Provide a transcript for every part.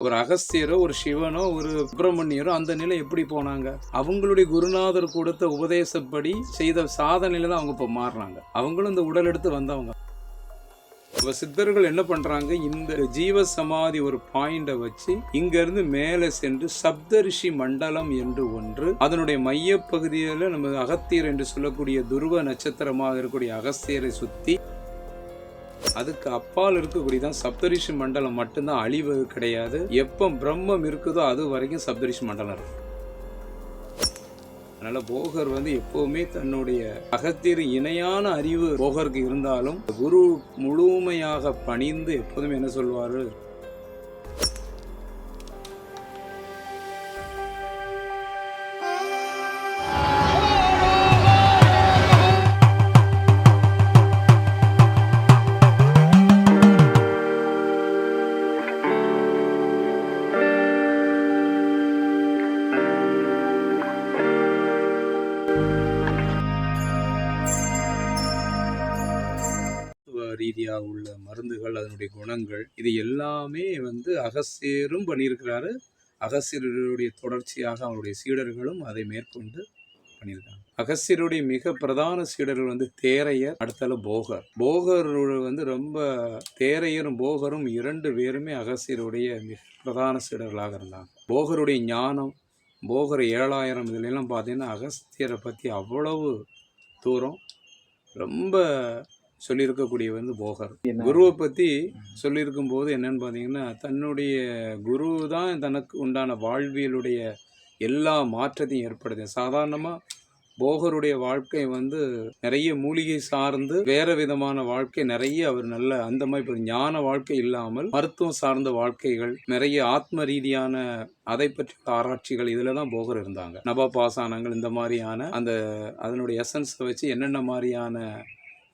ஒரு அகஸ்தியரோ ஒரு சிவனோ ஒரு சுப்பிரமணியரோ அந்த நிலை எப்படி போனாங்க? அவங்களுடைய குருநாதர் கொடுத்த உபதேசப்படி செய்த சாதனையில தான் அவங்க இப்போ மாறுறாங்க அவங்களும் இந்த உடல் எடுத்து வந்தவங்க. இப்போ சித்தர்கள் என்ன பண்றாங்க? இந்த ஜீவ சமாதி ஒரு பாயிண்டை வச்சு இங்க இருந்து மேலே சென்று சப்தரிஷி மண்டலம் என்று ஒன்று அதனுடைய மைய நம்ம அகத்தியர் என்று சொல்லக்கூடிய துருவ நட்சத்திரமாக இருக்கக்கூடிய அகஸ்தியரை சுத்தி அதுக்கு அப்பால் இருக்கக்கூடியதான் சப்தரிஷி மண்டலம் மட்டும்தான் அழிவு கிடையாது. எப்போ பிரம்மம் இருக்குதோ அது வரைக்கும் சப்தரிஷி மண்டலம் இருக்கும் அதனால போகர் வந்து எப்பவுமே தன்னுடைய அகத்திற்கு இணையான அறிவு போகருக்கு இருந்தாலும் குரு முழுமையாக பணிந்து எப்போதுமே என்ன சொல்வாரு? ரீதியாக உள்ள மருந்துகள் அதனுடைய குணங்கள் இது எல்லாமே வந்து அகசியரும் பண்ணியிருக்கிறாரு. அகசியருடைய தொடர்ச்சியாக அவருடைய சீடர்களும் அதை மேற்கொண்டு பண்ணியிருக்காங்க. அகசியருடைய மிக பிரதான சீடர்கள் வந்து தேரையர் அடுத்தால போகர். போகர் வந்து ரொம்ப தேரையரும் போகரும் இரண்டு பேருமே அகசியருடைய மிக பிரதான சீடர்களாக இருந்தாங்க. போகருடைய ஞானம் போகர் ஏழாயிரம் இதுலெல்லாம் பார்த்தீங்கன்னா அகஸ்தியரை பற்றி அவ்வளவு தூரம் ரொம்ப சொல்லியிருக்கக்கூடிய வந்து போகர். குருவை பற்றி சொல்லியிருக்கும் போது என்னன்னு பார்த்தீங்கன்னா தன்னுடைய குரு தான் தனக்கு உண்டான வாழ்வியலுடைய எல்லா மாற்றத்தையும் ஏற்படுது. சாதாரணமாக போகருடைய வாழ்க்கை வந்து நிறைய மூலிகை சார்ந்து வேற விதமான வாழ்க்கை நிறைய அவர் நல்ல அந்த மாதிரி இப்ப ஞான வாழ்க்கை இல்லாமல் மருத்துவம் சார்ந்த வாழ்க்கைகள் நிறைய ஆத்ம ரீதியான அதை பற்றிய ஆராய்ச்சிகள் இதில் தான் போகர் இருந்தாங்க. நவபாசானங்கள் இந்த மாதிரியான அந்த அதனுடைய எசன்ஸை வச்சு என்னென்ன மாதிரியான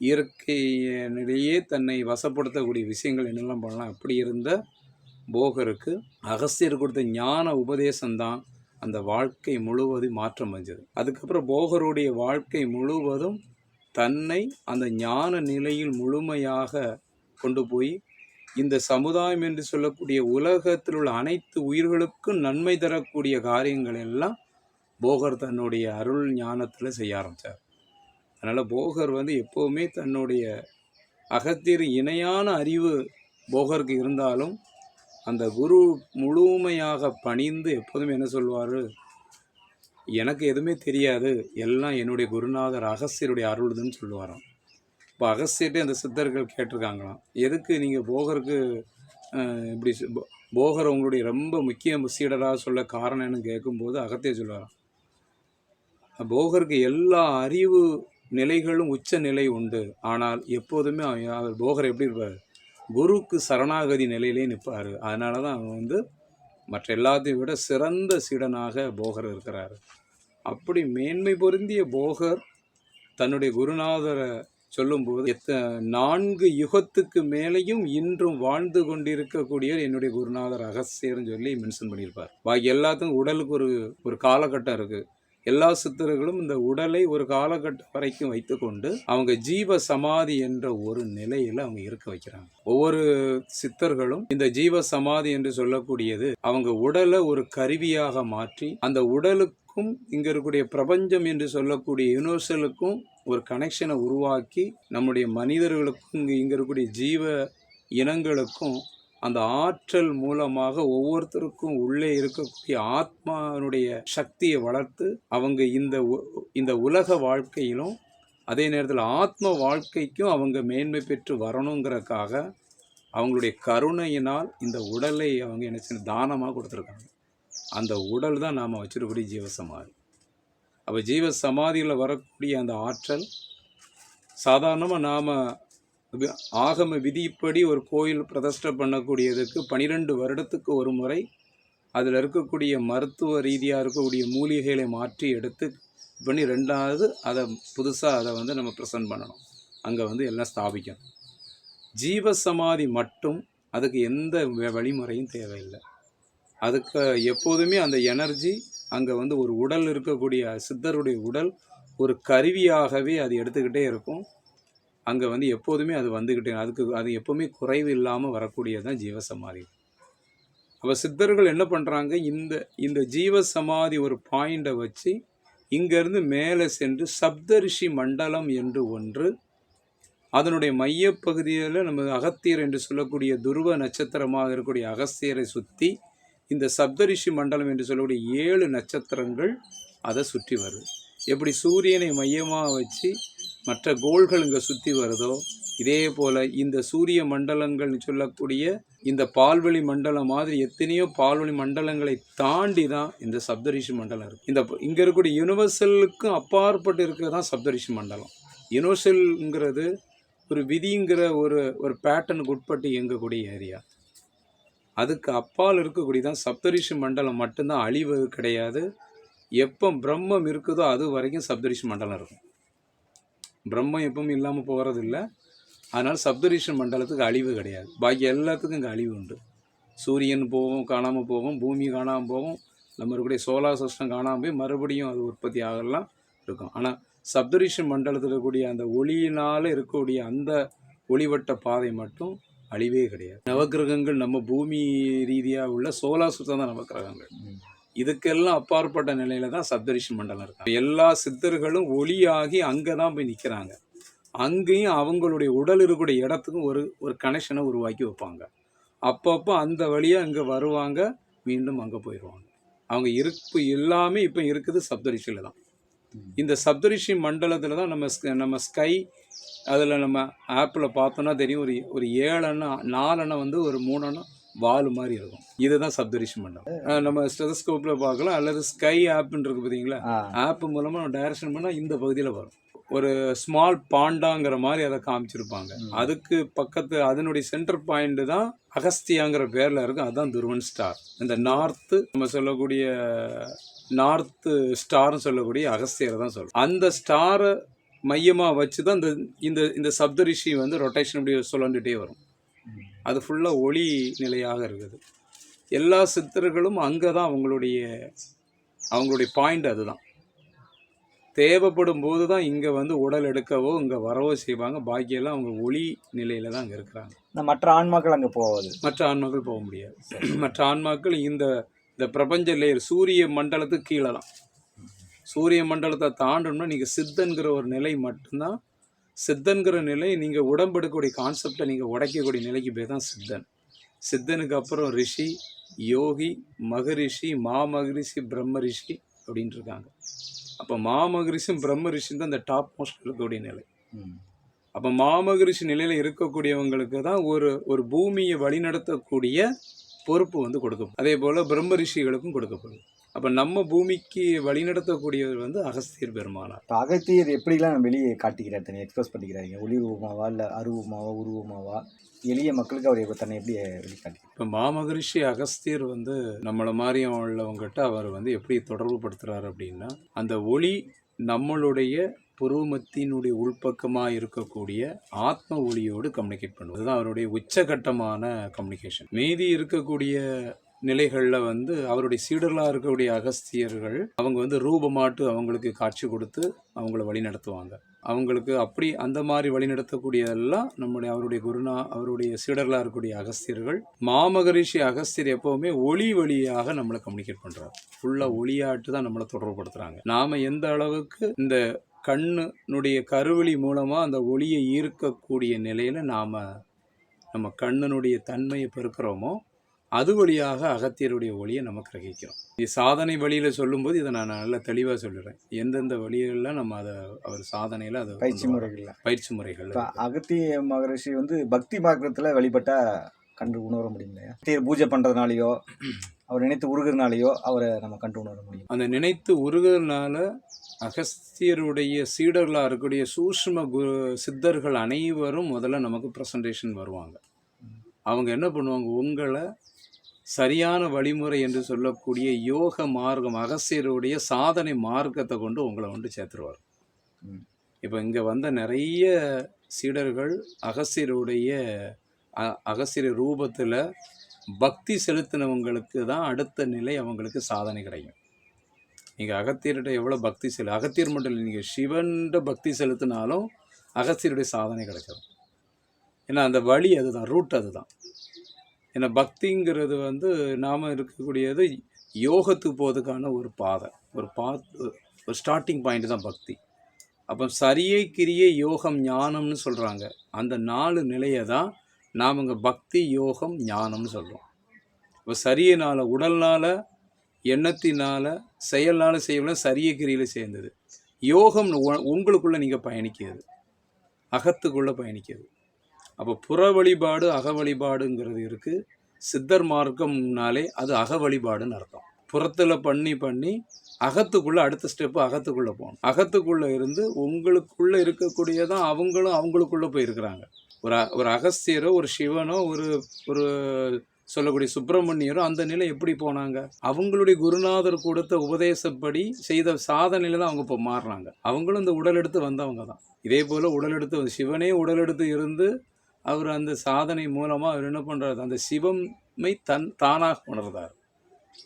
இயற்கையினிடையே தன்னை வசப்படுத்தக்கூடிய விஷயங்கள் என்னெல்லாம் பண்ணலாம்? அப்படி இருந்த போகருக்கு அகஸ்தியர் கொடுத்த ஞான உபதேசம்தான் அந்த வாழ்க்கை முழுவதும் மாற்றம் அடைஞ்சது. அதுக்கப்புறம் போகருடைய வாழ்க்கை முழுவதும் தன்னை அந்த ஞான நிலையில் முழுமையாக கொண்டு போய் இந்த சமுதாயம் என்று சொல்லக்கூடிய உலகத்தில் உள்ள அனைத்து உயிர்களுக்கும் நன்மை தரக்கூடிய காரியங்கள் எல்லாம் போகர் தன்னுடைய அருள் ஞானத்தில் செய்ய ஆரம்பித்தார் அதனால் போகர் வந்து எப்போவுமே தன்னுடைய அகத்தியர் இணையான அறிவு போகருக்கு இருந்தாலும் அந்த குரு முழுமையாக பணிந்து எப்போதும் என்ன சொல்வார்? எனக்கு எதுவுமே தெரியாது. எல்லாம் என்னுடைய குருநாதர் அகஸ்தியருடைய அருள்துன்னு சொல்லுவாராம். இப்போ அகஸ்தியர்ட்டே அந்த சித்தர்கள் கேட்டிருக்காங்களாம். எதுக்கு நீங்கள் போகருக்கு இப்படி போகர் உங்களுடைய ரொம்ப முக்கிய சீடராக சொல்ல காரணம் என்னன்னு கேட்கும்போது அகத்திய சொல்லுவாராம் போகருக்கு எல்லா அறிவு நிலைகளும் உச்ச நிலை உண்டு. ஆனால் எப்போதுமே அவன் அவர் போகர் எப்படி இருப்பார்? குருவுக்கு சரணாகதி நிலையிலே நிற்பார். அதனால தான் அவன் வந்து மற்ற எல்லாத்தையும் விட சிறந்த சீடனாக போகர் இருக்கிறார். அப்படி மேன்மை பொருந்திய போகர் தன்னுடைய குருநாதரை சொல்லும்போது எத்த நான்கு யுகத்துக்கு மேலேயும் இன்றும் வாழ்ந்து கொண்டிருக்கக்கூடிய என்னுடைய குருநாதர் அகஸ்தியர்னு சொல்லி மென்ஷன் பண்ணியிருப்பார். பாக்கி எல்லாத்துக்கும் உடலுக்கு ஒரு ஒரு காலகட்டம் இருக்குது எல்லா சித்தர்களும் இந்த உடலை ஒரு காலகட்டம் வரைக்கும் வைத்துக்கொண்டு அவங்க ஜீவ சமாதி என்ற ஒரு நிலையில அவங்க இருக்க வைக்கிறாங்க. ஒவ்வொரு சித்தர்களும் இந்த ஜீவ சமாதி என்று சொல்லக்கூடியது அவங்க உடலை ஒரு கருவியாக மாற்றி அந்த உடலுக்கும் இங்க இருக்கக்கூடிய பிரபஞ்சம் என்று சொல்லக்கூடிய யூனிவர்சலுக்கும் ஒரு கனெக்ஷனை உருவாக்கி நம்முடைய மனிதர்களுக்கும் இங்கே இங்கே இருக்கக்கூடிய ஜீவ இனங்களுக்கும் அந்த ஆற்றல் மூலமாக ஒவ்வொருத்தருக்கும் உள்ளே இருக்கக்கூடிய ஆத்மானுடைய சக்தியை வளர்த்து அவங்க இந்த உ- இந்த உலக வாழ்க்கையிலும் அதே நேரத்தில் ஆத்ம வாழ்க்கைக்கும் அவங்க மேன்மை பெற்று வரணுங்கிறதுக்காக அவங்களுடைய கருணையினால் இந்த உடலை அவங்க என்ன தானமாக கொடுத்துருக்காங்க. அந்த உடல் தான் நாம் வச்சிருக்கக்கூடிய ஜீவசமாதி. அப்போ ஜீவ சமாதியில் வரக்கூடிய அந்த ஆற்றல் சாதாரணமாக நாம் ஆகம விதிப்படி ஒரு கோயில் பிரதிஷ்டை பண்ணக்கூடியதுக்கு பனிரெண்டு வருடத்துக்கு ஒரு முறை அதில் இருக்கக்கூடிய மருத்துவ ரீதியாக இருக்கக்கூடிய மூலிகைகளை மாற்றி எடுத்து பண்ணி ரெண்டாவது அதை புதுசாக அதை வந்து நம்ம ப்ரெசன்ட் பண்ணணும். அங்கே வந்து எல்லாம் ஸ்தாபிக்கணும். ஜீவசமாதி மட்டும் அதுக்கு எந்த வழிமுறையும் தேவையில்லை. அதுக்கு எப்போதுமே அந்த எனர்ஜி அங்கே வந்து ஒரு உடல் இருக்கக்கூடிய சித்தருடைய உடல் ஒரு கருவியாகவே அது எடுத்துக்கிட்டே இருக்கும். அங்கே வந்து எப்போதுமே அது வந்துக்கிட்டே அதுக்கு அது எப்போவுமே குறைவு இல்லாமல் வரக்கூடியது தான் ஜீவசமாதி. அப்போ சித்தர்கள் என்ன பண்ணுறாங்க இந்த இந்த ஜீவ சமாதி ஒரு பாயிண்டை வச்சு இங்கேருந்து மேலே சென்று சப்தரிஷி மண்டலம் என்று ஒன்று அதனுடைய மையப்பகுதியில் நம்ம அகத்தியர் என்று சொல்லக்கூடிய துருவ நட்சத்திரமாக இருக்கக்கூடிய அகஸ்தியரை சுற்றி இந்த சப்தரிஷி மண்டலம் என்று சொல்லக்கூடிய ஏழு நட்சத்திரங்கள் அதை சுற்றி வருது. எப்படி சூரியனை மையமாக வச்சு மற்ற கோள்கள் இங்கே சுற்றி வருதோ இதே போல் இந்த சூரிய மண்டலங்கள்னு சொல்லக்கூடிய இந்த பால்வெளி மண்டலம் மாதிரி எத்தனையோ பால்வெளி மண்டலங்களை தாண்டி தான் இந்த சப்தரிஷி மண்டலம் இருக்குது இந்த இங்கே இருக்கக்கூடிய யுனிவர்சலுக்கும் அப்பாற்பட்டு இருக்கிறது தான் சப்தரிஷி மண்டலம். யுனிவர்சல்ங்கிறது ஒரு விதிங்கிற ஒரு ஒரு பேட்டர்னுக்கு உட்பட்டு இயங்கக்கூடிய ஏரியா அதுக்கு அப்பால் இருக்கக்கூடிய தான் சப்தரிஷி மண்டலம் மட்டும்தான் அழிவு கிடையாது. எப்போ பிரம்மம் இருக்குதோ அது வரைக்கும் சப்தரிஷி மண்டலம் இருக்கும். பிரம்மம் எப்பவும் இல்லாமல் போகிறது இல்லை அதனால் சப்தரிஷன் மண்டலத்துக்கு அழிவு கிடையாது. பாக்கி எல்லாத்துக்கும் இங்கே அழிவு உண்டு. சூரியன் போகும் காணாமல் போகும் பூமி காணாமல் போகும் நம்ம இருக்கக்கூடிய சோலார் சிஸ்டம் காணாமல் போய் மறுபடியும் அது உற்பத்தி ஆகலாம் இருக்கும். ஆனால் சப்தரிஷன் மண்டலத்தில் இருக்கக்கூடிய அந்த ஒளியினால் இருக்கக்கூடிய அந்த ஒளிவட்ட பாதை மட்டும் அழிவே கிடையாது. நவக்கிரகங்கள் நம்ம பூமி ரீதியாக உள்ள சோலார் சிஸ்டம் தான் நவக்கிரகங்கள். இதுக்கெல்லாம் அப்பாற்பட்ட நிலையில தான் சப்தரிஷி மண்டலம் இருக்கு எல்லா சித்தர்களும் ஒளியாகி அங்கே தான் போய் நிற்கிறாங்க அங்கேயும் அவங்களுடைய உடல் இருக்கக்கூடிய இடத்துக்கும் ஒரு ஒரு கனெக்ஷனை உருவாக்கி வைப்பாங்க. அப்பப்போ அந்த வழியாக அங்கே வருவாங்க மீண்டும் அங்கே போயிடுவாங்க அவங்க இருப்பு எல்லாமே இப்போ இருக்குது சப்தரிஷியில் தான். இந்த சப்தரிஷி மண்டலத்தில் தான் நம்ம நம்ம ஸ்கை அதில் நம்ம ஆப்பில் பார்த்தோன்னா தெரியும் ஒரு ஒரு ஏழெண்ணா நாலெண்ணம் வந்து ஒரு மூணெண்ணம் வால் மாதிரி இருக்கும். இதுதான் சப்தரிஷி மண்டலம் அஹ் நம்ம ஸ்டெதஸ்கோப்பில் பார்க்கலாம். அல்லது ஸ்கை ஆப்னு இருக்கு பார்த்தீங்களா ஆப் மூலமாக நம்ம டைரக்ஷன் பண்ணால் இந்த பகுதியில் வரும். ஒரு ஸ்மால் பாண்டாங்கிற மாதிரி அதை காமிச்சிருப்பாங்க. அதுக்கு பக்கத்து அதனுடைய சென்டர் பாயிண்ட் தான் அகஸ்தியாங்கிற பேரில் இருக்கும். அதுதான் துருவன் ஸ்டார் இந்த நார்த்து நம்ம சொல்லக்கூடிய நார்த்து ஸ்டார்னு சொல்லக்கூடிய அகஸ்தியரை தான் சொல்றோம். அந்த ஸ்டாரை மையமாக வச்சு தான் இந்த இந்த இந்த சப்தரிஷி வந்து ரொட்டேஷன் இப்படி சுழண்டுட்டே வரும். அது ஃபுல்லாக ஒளி நிலையாக இருக்குது. எல்லா சித்தர்களும் அங்கே தான் அவங்களுடைய அவங்களுடைய பாயிண்ட் அதுதான். தேவைப்படும் போது தான் இங்கே வந்து உடல் எடுக்கவோ இங்கே வரவோ செய்வாங்க. பாக்கியெல்லாம் அவங்க ஒளி நிலையில் தான் அங்கே இருக்கிறாங்க. மற்ற ஆன்மாக்கள் அங்கே போகாது. மற்ற ஆன்மாக்கள் போக முடியாது. மற்ற ஆன்மாக்கள் இந்த இந்த பிரபஞ்ச லேயர் சூரிய மண்டலத்துக்கு கீழே தான். சூரிய மண்டலத்தை தாண்டணும்னா நீங்கள் சித்தன்கிற ஒரு நிலை மட்டும்தான் சித்தன்கிற நிலை நீங்கள் உடம்பெடுக்கக்கூடிய கான்செப்டை நீங்கள் உடைக்கக்கூடிய நிலைக்கு பேர் தான் சித்தன். சித்தனுக்கு அப்புறம் ரிஷி யோகி மகரிஷி மாமகரிஷி பிரம்ம ரிஷி அப்படின்ட்டு இருக்காங்க. அப்போ மாமகரிஷியும் பிரம்ம ரிஷியும் தான் இந்த டாப் மோஸ்ட் இருக்கக்கூடிய நிலை. அப்போ மாமகரிஷி நிலையில் இருக்கக்கூடியவங்களுக்கு தான் ஒரு ஒரு பூமியை வழிநடத்தக்கூடிய பொறுப்பு வந்து கொடுக்கப்படும். அதே போல் பிரம்ம ரிஷிகளுக்கும் கொடுக்கப்படும் அப்போ நம்ம பூமிக்கு வழிநடத்தக்கூடியவர் வந்து அகஸ்தியர் பெருமானார். இப்போ அகத்தியர் எப்படிலாம் வெளியே காட்டிக்கிறார் தன்னை எக்ஸ்பிரஸ் பண்ணிக்கிறாங்க ஒளி ரூபமாவா இல்லை அருவமாவா உருவமாவா எளிய மக்களுக்கு அவர் தன்னை எப்படி வெளிக்காட்டி இப்போ மாமகரிஷி அகஸ்தியர் வந்து நம்மளை மாதிரியும் உள்ளவங்ககிட்ட அவர் வந்து எப்படி தொடர்பு படுத்துறாரு அப்படின்னா அந்த ஒளி நம்மளுடைய புருவமத்தினுடைய உள்பக்கமாக இருக்கக்கூடிய ஆத்ம ஒளியோடு கம்யூனிகேட் பண்ணுவது. அதுதான் அவருடைய உச்சகட்டமான கம்யூனிகேஷன் மீதி இருக்கக்கூடிய நிலைகளில் வந்து அவருடைய சீடர்களாக இருக்கக்கூடிய அகஸ்தியர்கள் அவங்க வந்து ரூபமாட்டு அவங்களுக்கு காட்சி கொடுத்து அவங்கள வழி நடத்துவாங்க. அவங்களுக்கு அப்படி அந்த மாதிரி வழிநடத்தக்கூடியதெல்லாம் நம்முடைய அவருடைய குருநா அவருடைய சீடர்களாக இருக்கக்கூடிய அகஸ்தியர்கள் மாமகரிஷி அகஸ்தியர் எப்போவுமே ஒளி வழியாக நம்மளை கம்யூனிகேட் பண்ணுறாரு ஃபுல்லாக ஒளியாட்டு தான் நம்மளை தொடர்புப்படுத்துகிறாங்க நாம் எந்த அளவுக்கு இந்த கண்ணுடைய கருவெளி மூலமாக அந்த ஒளியை ஈர்க்கக்கூடிய நிலையில் நாம் நம்ம கண்ணினுடைய தன்மையை பெருக்கிறோமோ அது வழியாக அகத்தியருடைய ஒளியை நம்ம கிரகிக்கிறோம். இது சாதனை வழியில் சொல்லும்போது இதை நான் நல்லா தெளிவாக சொல்லிடுறேன். எந்தெந்த வழிகளில் நம்ம அதை அவர் சாதனையில் அதை பயிற்சி. முறைகளில். பயிற்சி முறைகள் அகத்திய மகரிஷி வந்து பக்தி மார்க்கத்தில் வழிபட்டா கண்டு உணர முடியும் இல்லையா? அகத்தியர் பூஜை பண்ணுறதுனாலையோ அவர் நினைத்து உருகிறதுனாலையோ அவரை நம்ம கண்டு உணர முடியும். அந்த நினைத்து உருகிறதுனால அகஸ்தியருடைய சீடர்களாக இருக்கக்கூடிய சூஷ்ம குரு சித்தர்கள் அனைவரும் முதல்ல நமக்கு ப்ரெசன்டேஷன் வருவாங்க. அவங்க என்ன பண்ணுவாங்க? உங்களை சரியான வழிமுறை என்று சொல்லக்கூடிய யோக மார்க்கம் அகஸ்தியருடைய சாதனை மார்க்கத்தை கொண்டு உங்களை வந்து சேர்த்துருவார். இப்போ இங்கே வந்த நிறைய சீடர்கள் அகஸ்தியருடைய அ- அகஸ்தியர் ரூபத்தில் பக்தி செலுத்தினவங்களுக்கு தான் அடுத்த நிலை அவங்களுக்கு சாதனை கிடைக்கும். நீங்கள் அகத்தியர்கிட்ட எவ்வளோ பக்தி செலு அகத்தியர் மட்டும் இல்லை நீங்கள் சிவன்கிட்ட பக்தி செலுத்தினாலும் அகஸ்தியருடைய சாதனை கிடைச்சிடும் ஏன்னா அந்த வழி அதுதான் ரூட் அதுதான். ஏன்னா பக்திங்கிறது வந்து நாம் இருக்கக்கூடியது யோகத்துக்கு போகிறதுக்கான ஒரு பாதை. ஒரு பா ஒரு ஸ்டார்டிங் பாயிண்ட் தான் பக்தி. அப்போ சரியை கிரியை யோகம் ஞானம்னு சொல்கிறாங்க அந்த நாலு நிலையை தான் நாம் இங்கே பக்தி யோகம் ஞானம்னு சொல்கிறோம் இப்போ சரியனால உடல்னால் எண்ணத்தினால் செயல்னால் செய்யலாம் சரிய கிரியில் சேர்ந்தது. யோகம் உங்களுக்குள்ளே நீங்கள் பயணிக்கிறது. அகத்துக்குள்ளே பயணிக்கிறது. அப்போ புற வழிபாடு அக வழிபாடுங்கிறது இருக்குது சித்தர் மார்க்கம்னாலே அது அக வழிபாடுன்னு அர்த்தம். புறத்தில் பண்ணி பண்ணி அகத்துக்குள்ளே அடுத்த ஸ்டெப்பு அகத்துக்குள்ளே போகணும். அகத்துக்குள்ளே இருந்து உங்களுக்குள்ளே இருக்கக்கூடியதான் அவங்களும் அவங்களுக்குள்ளே போயிருக்கிறாங்க. ஒரு ஒரு அகஸ்தியரோ ஒரு சிவனோ ஒரு ஒரு சொல்லக்கூடிய சுப்பிரமணியரோ அந்த நிலை எப்படி போனாங்க? அவங்களுடைய குருநாதர் கொடுத்த உபதேசப்படி செய்த சாதனையில தான் அவங்க இப்போ மாறுறாங்க. அவங்களும் இந்த உடல் எடுத்து வந்தவங்க தான் இதே போல் உடல் எடுத்து சிவனே உடல் எடுத்து இருந்து அவர் அந்த சாதனை மூலமாக அவர் என்ன பண்ணுறாரு அந்த சிவமை தன் தானாக உணர்ந்தார்.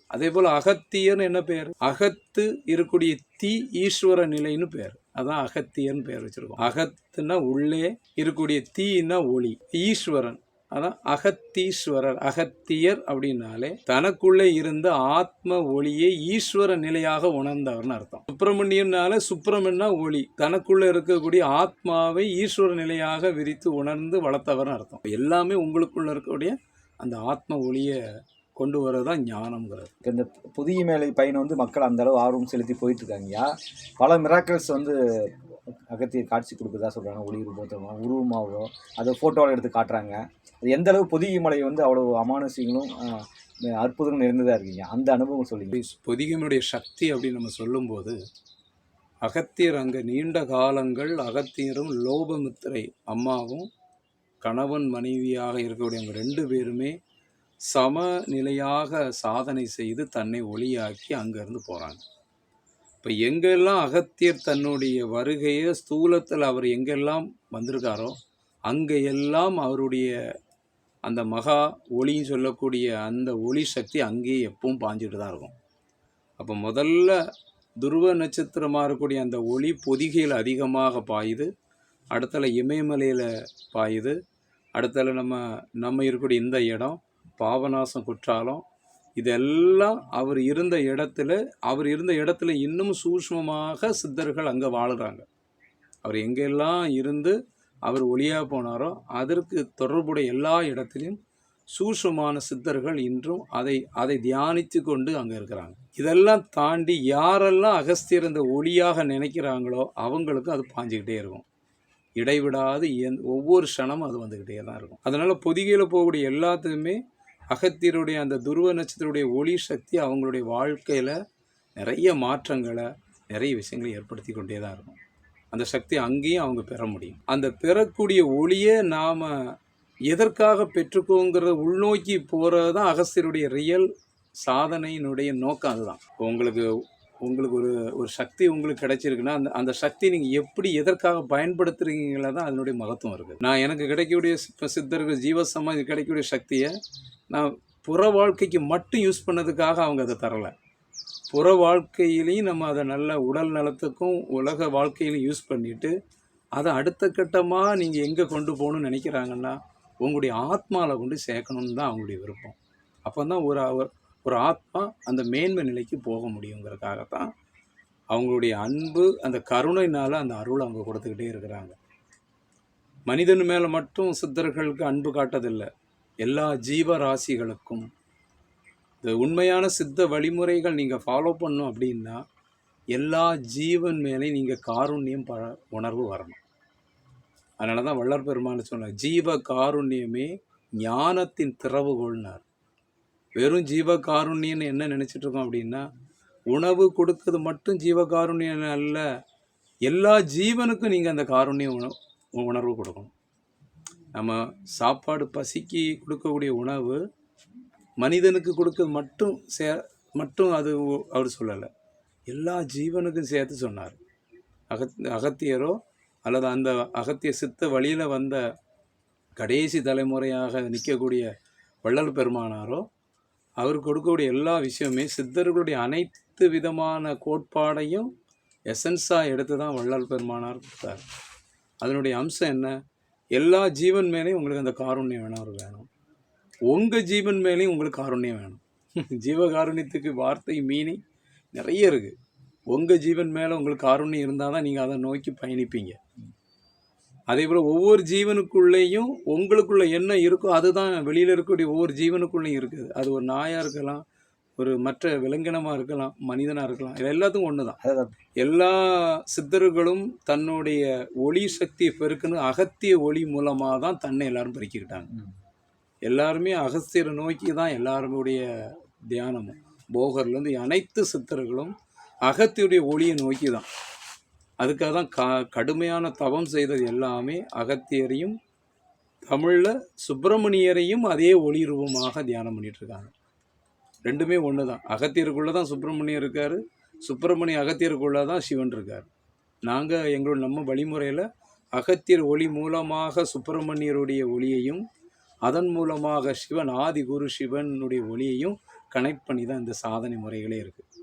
அதே போல் அகத்தியர்னு என்ன பேர்? அகத்து இருக்கக்கூடிய தீ ஈஸ்வர நிலைன்னு பேர். அதான் அகத்தியன்னு பேர் வச்சிருக்கோம். அகத்துனா உள்ளே இருக்கக்கூடிய தீனா ஒளி ஈஸ்வரன். அதான் அகத்தீஸ்வரர் அகத்தியர் அப்படின்னாலே தனக்குள்ளே இருந்த ஆத்ம ஒளியை ஈஸ்வர நிலையாக உணர்ந்தவர்னு அர்த்தம். சுப்பிரமணியம்னால சுப்பிரமணியனா ஒளி. தனக்குள்ளே இருக்கக்கூடிய ஆத்மாவை ஈஸ்வர நிலையாக விரித்து உணர்ந்து வளர்த்தவர்னு அர்த்தம். எல்லாமே உங்களுக்குள்ள இருக்கக்கூடிய அந்த ஆத்ம ஒளியை கொண்டு வரதான் ஞானம்ங்கிறது. இந்த புதிய மேலை பயணம் வந்து மக்கள் அந்த அளவு ஆர்வம் செலுத்தி போயிட்டு இருக்காங்க பல மிராக்கிள்ஸ் வந்து அகத்தியர் காட்சி கொடுக்குறதா சொல்கிறாங்க ஒளி ரூபத்தமாக உருவமாகவோ அதை ஃபோட்டோவில் எடுத்து காட்டுறாங்க. அது எந்த அளவு பொதிகை மலை வந்து அவ்வளோ அமானுஷங்களும் ஆஹ், அற்புதங்களும் நிறைந்ததாக இருக்கீங்க? அந்த அனுபவம் சொல்லிங்க. பொதிகனுடைய சக்தி அப்படின்னு நம்ம சொல்லும்போது அகத்தியர் அங்கே நீண்ட காலங்கள் அகத்தியரும் லோபமுத்திரை அம்மாவும் கணவன் மனைவியாக இருக்கக்கூடிய அவங்க ரெண்டு பேருமே சமநிலையாக சாதனை செய்து தன்னை ஒளியாக்கி அங்கேருந்து போகிறாங்க இப்போ எங்கெல்லாம் அகத்தியர் தன்னுடைய வருகையை ஸ்தூலத்தில் அவர் எங்கெல்லாம் வந்திருக்காரோ அங்கே எல்லாம் அவருடைய அந்த மகா ஒளின்னு சொல்லக்கூடிய அந்த ஒளி சக்தி அங்கேயே எப்பவும் பாஞ்சிட்டு தான் இருக்கும். அப்போ முதல்ல துருவ நட்சத்திரமாக இருக்கக்கூடிய அந்த ஒளி பொதிகையில் அதிகமாக பாயுது. அடுத்தல இமயமலையில் பாயுது. அடுத்தல நம்ம நம்ம இருக்கக்கூடிய இந்த இடம் பாபநாசம் குற்றாலம் இதெல்லாம் அவர் இருந்த இடத்துல அவர் இருந்த இடத்துல இன்னும் சூஷ்மமாக சித்தர்கள் அங்கே வாழுறாங்க. அவர் எங்கெல்லாம் இருந்து அவர் ஒளியாக போனாரோ அதற்கு தொடர்புடைய எல்லா இடத்துலையும் சூஷ்மமான சித்தர்கள் இன்றும் அதை அதை தியானித்து கொண்டு அங்கே இருக்கிறாங்க. இதெல்லாம் தாண்டி யாரெல்லாம் அகஸ்தியர் இந்த ஒளியாக நினைக்கிறாங்களோ அவங்களுக்கும் அது பாஞ்சிக்கிட்டே இருக்கும். இடைவிடாது எந் ஒவ்வொரு க்ஷணமும் அது வந்துக்கிட்டே தான் இருக்கும். அதனால் பொதிகையில் போகக்கூடிய எல்லாத்துக்குமே அகத்தியருடைய அந்த துருவ நட்சத்திரடைய ஒளி சக்தி அவங்களுடைய வாழ்க்கையில் நிறைய மாற்றங்களை நிறைய விஷயங்களை ஏற்படுத்தி கொண்டே தான் இருக்கும். அந்த சக்தி அங்கேயும் அவங்க பெற முடியும். அந்த பெறக்கூடிய ஒளியை நாம் எதற்காக பெற்றுக்கோங்கிறத உள்நோக்கி போகிறது தான் அகஸ்தியருடைய ரியல் சாதனையினுடைய நோக்கம் அதுதான். உங்களுக்கு உங்களுக்கு ஒரு ஒரு சக்தி உங்களுக்கு கிடைச்சிருக்குன்னா அந்த அந்த சக்தி நீங்கள் எப்படி எதற்காக பயன்படுத்துறீங்களா தான் அதனுடைய மகத்துவம் இருக்குது நான் எனக்கு கிடைக்கக்கூடிய இப்போ சித்தர்கள் ஜீவசமாதி கிடைக்கக்கூடிய சக்தியை நான் புற வாழ்க்கைக்கு மட்டும் யூஸ் பண்ணதுக்காக அவங்க அதை தரலை. புற வாழ்க்கையிலையும் நம்ம அதை நல்ல உடல் நலத்துக்கும் உலக வாழ்க்கையிலையும் யூஸ் பண்ணிவிட்டு அதை அடுத்த கட்டமாக நீங்கள் எங்கே கொண்டு போகணும்னு நினைக்கிறாங்கன்னா உங்களுடைய ஆத்மாவில் கொண்டு சேர்க்கணுன்னு தான் அவங்களுடைய விருப்பம். அப்போ தான் ஒரு அவர் ஒரு ஆத்மா அந்த மேன்மை நிலைக்கு போக முடியுங்கிறதுக்காகத்தான் அவங்களுடைய அன்பு அந்த கருணையினால் அந்த அருள் அவங்க கொடுத்துக்கிட்டே இருக்கிறாங்க. மனிதன் மேலே மட்டும் சித்தர்களுக்கு அன்பு காட்டதில்லை. எல்லா ஜீவராசிகளுக்கும். இந்த உண்மையான சித்த வழிமுறைகள் நீங்கள் ஃபாலோ பண்ணும் அப்படின்னா எல்லா ஜீவன் மேலே நீங்கள் காருண்யம் ப உணர்வு வரணும். அதனால தான் வள்ளல் பெருமான் சொன்னார் ஜீவ காருண்யமே ஞானத்தின் திறவுகோள்னார். வெறும் ஜீவகாருண்யன்னு என்ன நினச்சிட்டு இருக்கோம் அப்படின்னா உணவு கொடுக்கறது மட்டும் ஜீவகாருண்யம் அல்ல எல்லா ஜீவனுக்கும் நீங்கள் அந்த காருண்ய உணவு உணர்வு கொடுக்கணும். நம்ம சாப்பாடு பசிக்கு கொடுக்கக்கூடிய உணவு மனிதனுக்கு கொடுக்கறது மட்டும் சே மட்டும் அது அவர் சொல்லலை. எல்லா ஜீவனுக்கும் சேர்த்து சொன்னார். அகத் அகத்தியரோ அல்லது அந்த அகத்திய சித்த வழியில் வந்த கடைசி தலைமுறையாக நிற்கக்கூடிய வள்ளல் பெருமானாரோ அவர் கொடுக்கக்கூடிய எல்லா விஷயமே சித்தர்களுடைய அனைத்து விதமான கோட்பாடையும் எசன்ஸாக எடுத்து தான் வள்ளல் பெருமானார் கொடுத்தார். அதனுடைய அம்சம் என்ன? எல்லா ஜீவன் மேலேயும் உங்களுக்கு அந்த காரணியம் வேணும் அவர் வேணும். உங்கள் ஜீவன் மேலேயும் உங்களுக்கு காருண்யம் வேணும். ஜீவகாருண்யத்துக்கு வார்த்தை மீனிங் நிறைய இருக்குது உங்கள் ஜீவன் மேலே உங்களுக்கு காருண்யம் இருந்தால் தான் நீங்கள் அதை நோக்கி பயணிப்பீங்க. அதே போல் ஒவ்வொரு ஜீவனுக்குள்ளேயும் உங்களுக்குள்ள என்ன இருக்கோ அதுதான் வெளியில் இருக்கக்கூடிய ஒவ்வொரு ஜீவனுக்குள்ளேயும் இருக்குது. அது ஒரு நாயாக இருக்கலாம் ஒரு மற்ற விலங்கினமாக இருக்கலாம் மனிதனாக இருக்கலாம் இது எல்லாத்துக்கும் ஒன்று தான். எல்லா சித்தர்களும் தன்னுடைய ஒளி சக்தியை பெருக்குன்னு அகத்திய ஒளி மூலமாக தான் தன்னை எல்லாரும் பெருக்கிக்கிட்டாங்க. எல்லாருமே அகஸ்தியரை நோக்கி தான் எல்லாருடைய தியானமும். போகர்லேருந்து அனைத்து சித்தர்களும் அகத்தியுடைய ஒளியை நோக்கி தான் அதுக்காக தான் க கடுமையான தவம் செய்தது எல்லாமே அகத்தியரையும் தமிழில் சுப்பிரமணியரையும் அதே ஒளி ரூபமாக தியானம் பண்ணிகிட்ருக்காங்க ரெண்டுமே ஒன்று தான் அகத்தியருக்குள்ளே தான் சுப்பிரமணியர் இருக்கார். சுப்பிரமணிய அகத்தியருக்குள்ளே தான் சிவன் இருக்கார். நாங்கள் எங்களோட நம்ம வழிமுறையில் அகத்தியர் ஒளி மூலமாக சுப்பிரமணியருடைய ஒளியையும் அதன் மூலமாக சிவன் ஆதி குரு சிவனுடைய ஒளியையும் கனெக்ட் பண்ணி தான் இந்த சாதனை முறைகளே இருக்குது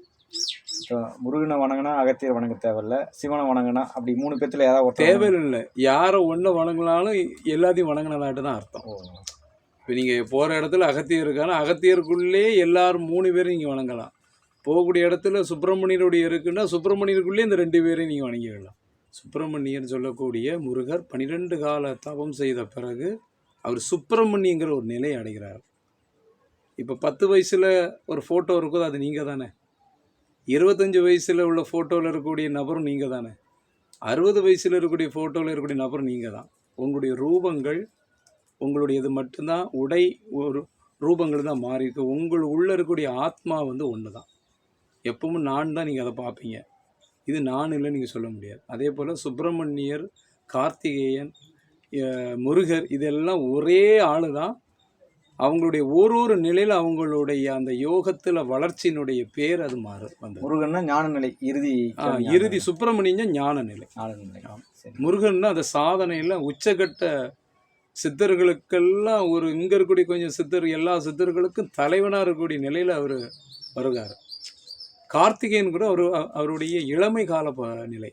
முருகனை வணங்கினா அகத்தியர் வணங்க தேவையில்ல. சிவனை வணங்கினா அப்படி மூணு பேத்துல ஏதாவது ஒரு தேவையில்லை. யாரை ஒன்று வணங்கினாலும் எல்லாத்தையும் வணங்கினதாட்டு தான் அர்த்தம். இப்போ நீங்கள் போகிற இடத்துல அகத்தியர் இருக்கானா அகத்தியருக்குள்ளே எல்லாரும் மூணு பேரும் நீங்கள் வணங்கலாம். போகக்கூடிய இடத்துல சுப்பிரமணியருடைய இருக்குன்னா சுப்பிரமணியருக்குள்ளே இந்த ரெண்டு பேரையும் நீங்கள் வணங்கிடலாம். சுப்பிரமணியன் சொல்லக்கூடிய முருகர் பன்னிரெண்டு கால தவம் செய்த பிறகு அவர் சுப்பிரமணியங்கிற ஒரு நிலை அடைகிறார். இப்போ பத்து வயசில் ஒரு ஃபோட்டோ இருக்குதோ அது நீங்கள் தானே இருபத்தஞ்சி வயசில் உள்ள ஃபோட்டோவில் இருக்கக்கூடிய நபரும் நீங்கள் தானே. அறுபது வயசில் இருக்கக்கூடிய ஃபோட்டோவில் இருக்கக்கூடிய நபரும் நீங்கள் தான். உங்களுடைய ரூபங்கள் உங்களுடைய இது மட்டும்தான் உடை ஒரு ரூபங்கள் தான் மாறி இருக்கு உங்கள் உள்ளே இருக்கக்கூடிய ஆத்மா வந்து ஒன்று தான். எப்பவும் நான் தான் நீங்கள் அதை பார்ப்பீங்க. இது நான் இல்லை நீங்கள் சொல்ல முடியாது. அதே போல் சுப்பிரமணியர் கார்த்திகேயன் முருகர் இதெல்லாம் ஒரே ஆளு தான் அவங்களுடைய ஒரு ஒரு நிலையில் அவங்களுடைய அந்த யோகத்தில் வளர்ச்சியினுடைய பேர் அது மாறு வந்தது. முருகன்னா ஞான நிலை இறுதி இறுதி சுப்பிரமணியன் ஞான நிலை முருகன்னா அந்த சாதனையில் உச்சகட்ட சித்தர்களுக்கெல்லாம் ஒரு இங்கே இருக்கக்கூடிய கொஞ்சம் சித்தர் எல்லா சித்தர்களுக்கும் தலைவனாக இருக்கக்கூடிய நிலையில் அவர் வருகிறார். கார்த்திகேயன் கூட அவர் அவருடைய இளமை கால நிலை.